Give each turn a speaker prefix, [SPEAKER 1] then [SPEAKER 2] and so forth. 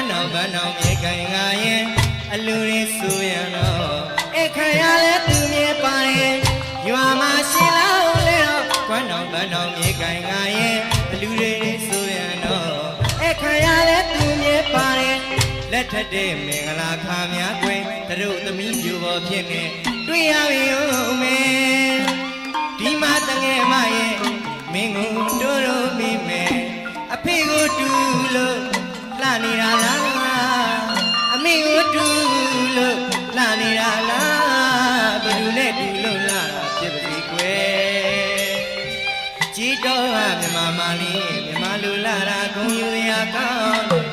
[SPEAKER 1] မ်းတော်ဗန်းတော်မြေခိုင်ငါရင်အလူတွေဆူရန်တော့အခါရလဲသူမြေပါရင်ရွာမှာရှင်လောင်းလဲတော့ကွမ်းတော်ဗန်းတော်မြေခိုင်ငါရင်အလူတွေဆူရန်တော့အခါရလဲသူမြေပါရင်လက်ထက်တဲ့မင်္ဂလာခါများတွင်သူတို့သမီးမျိုးပေါ်ဖြစ်နေတွေ့ရပြီဦးမေဒီမှာတငယ်မရဲ့မင်းကိုတို့တို့မိမယ်အဖေကိုတူလို့ လှနေတာလားအမေကိုတူလို့လှနေတာလားဘယ်သူနဲ့တူလို့လှတာဖြစ်ပါစီကွယ်ကြည်တော်ကမြမမာလေးမြမလူလာတာဂုံယူရာကောင်းတယ်